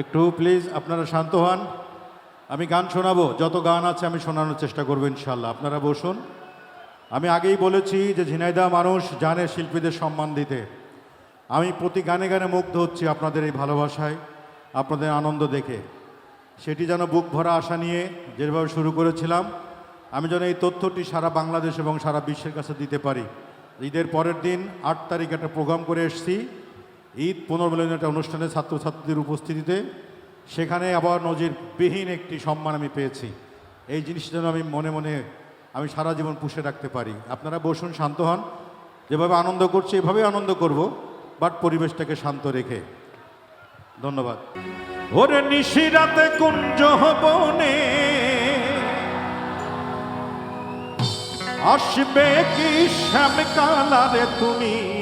একটু প্লিজ আপনারা শান্ত হন। আমি গান শোনাবো, যত গান আছে আমি শোনানোর চেষ্টা করব ইনশাল্লাহ আপনারা বসুন। আমি আগেই বলেছি যে ঝিনাইদা মানুষ জানে শিল্পীদের সম্মান দিতে। আমি প্রতি গানে গানে মুগ্ধ হচ্ছি আপনাদের এই ভালোবাসায়, আপনাদের আনন্দ দেখে। সেটি যেন বুক ভরা আশা নিয়ে যেভাবে শুরু করেছিলাম, আমি যেন এই তথ্যটি সারা বাংলাদেশ এবং সারা বিশ্বের কাছে দিতে পারি। ঈদের পরের দিন আট তারিখ একটা প্রোগ্রাম করে এসেছি। ঈদ পুনর্মিলনের একটা অনুষ্ঠানে ছাত্রছাত্রীদের উপস্থিতিতে সেখানে আবার নজিরবিহীন একটি সম্মান আমি পেয়েছি। এই জিনিসটা যেন আমি মনে মনে আমি সারা জীবন পুষে রাখতে পারি। আপনারা বসুন, শান্ত হন। যেভাবে আনন্দ করছি, এভাবেই আনন্দ করব, বাট পরিবেশটাকে শান্ত রেখে। ধন্যবাদ। ওরে নিশিরাতে কুঞ্জ বনে আসবে কি শ্যাম কালারে তুমি?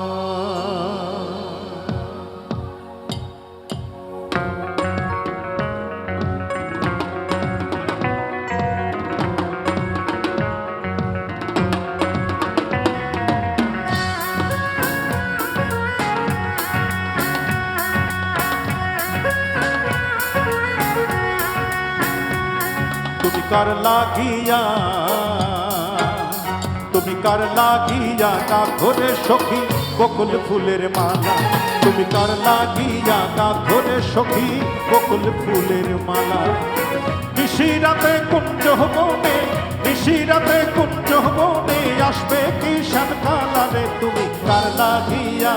কার লাগিয়া তুমি কার লাগিয়া কা ধরে সখী বকুল ফুলের মালা তুমি কার লাগিয়া কা ধরে সখী বকুল ফুলের মালা নিশিরাতে কুঞ্জ বনে নিশিরাতে কুঞ্জ বনে আসবে কি শ্যাম কালারে তুমি কার লাগিয়া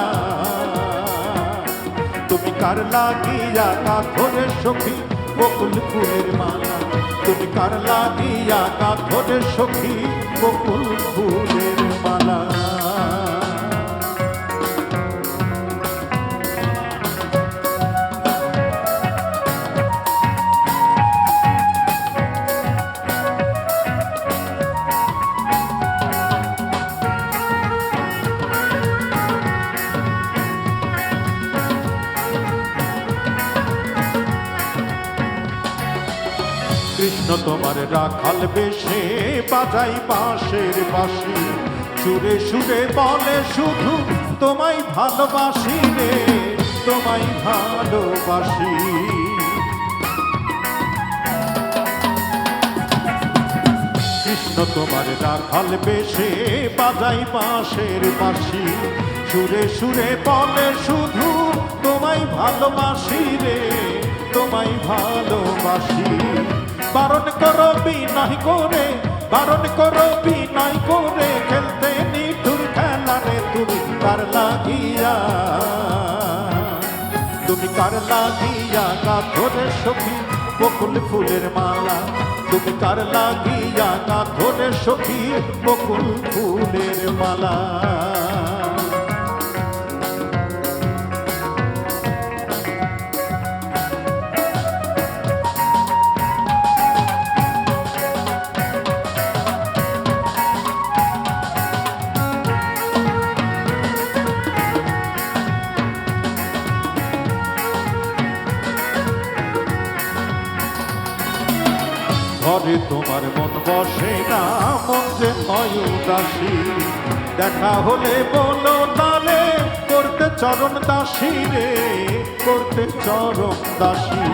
তুমি কার লাগিয়া কা ধরে সখী বকুল ফুলের মালা। তুমি কার লাগিয়া কা ধরে সখী? বকুল ফুলের মালা। কৃষ্ণ তোমার রাখাল বেশে বাজাই বাঁশের বাঁশি। সুরে সুরে বলে শুধু তোমায় ভালোবাসি রে, তোমায় ভালোবাসি। কৃষ্ণ তোমার রাখাল বেশে বাজাই বাঁশের বাঁশি। সুরে সুরে বলে শুধু তোমায় ভালোবাসি রে, তোমায় ভালোবাসি। বারণ করো বিনয় করে, বারণ করো বিনয় করে, খেলতে নিঠুর খেলা রে তুমি কার লাগিয়া। তুমি কার লাগিয়া গা ধরে সখী, বকুল ফুলের মালা। তুমি কার লাগিয়া গা ধরে সখী, বকুল ফুলের মালা। ঘরে তোমার মন বসে না, মন যে উদাসী। দেখা হলে বলো, তালে করতে চরণ দাসী রে, করতে চরণ দাসী।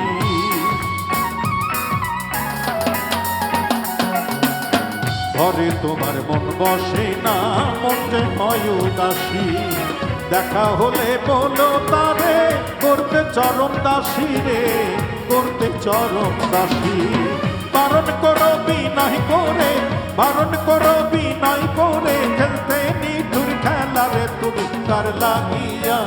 ঘরে তোমার মন বসে না, মন যে উদাসী। দেখা হলে বলো তারে করতে চরম দাসী রে, করতে চরণ দাসী। বারণ করো বিনয় করে, বারণ করো বিনয় করে, খেলতে নিঠুর খেলা রে তুমি কার লাগিয়া?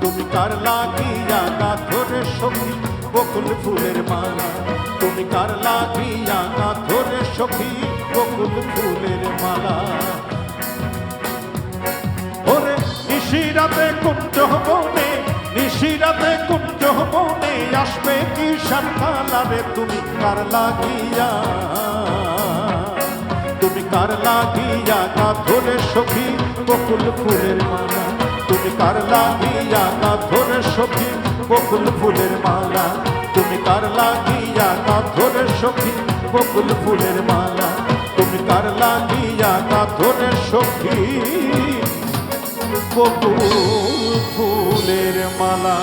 তুমি কার লাগিয়া গা ধরে সখী, বকুল ফুলের মালা? তুমি কার লাগিয়া গা ধরে সখী, বকুল ফুলের মালা? ওরে নিশিরাতে কুঞ্জ বনে নিশিরাতে কুঞ্জ আসবে কি সারে তুমি কার লাগিয়া? তুমি কার লাগিয়া? না ধরে সখী, বকুল ফুলের মালা। তুমি কার লাগিয়া? না ধরে সখী, বকুল ফুলের মালা। তুমি কার লাগিয়া? না ধরে সখী, বকুল ফুলের মালা। তুমি কার লাগিয়া? না ধরে সখী, বকুল ফুলের মালা।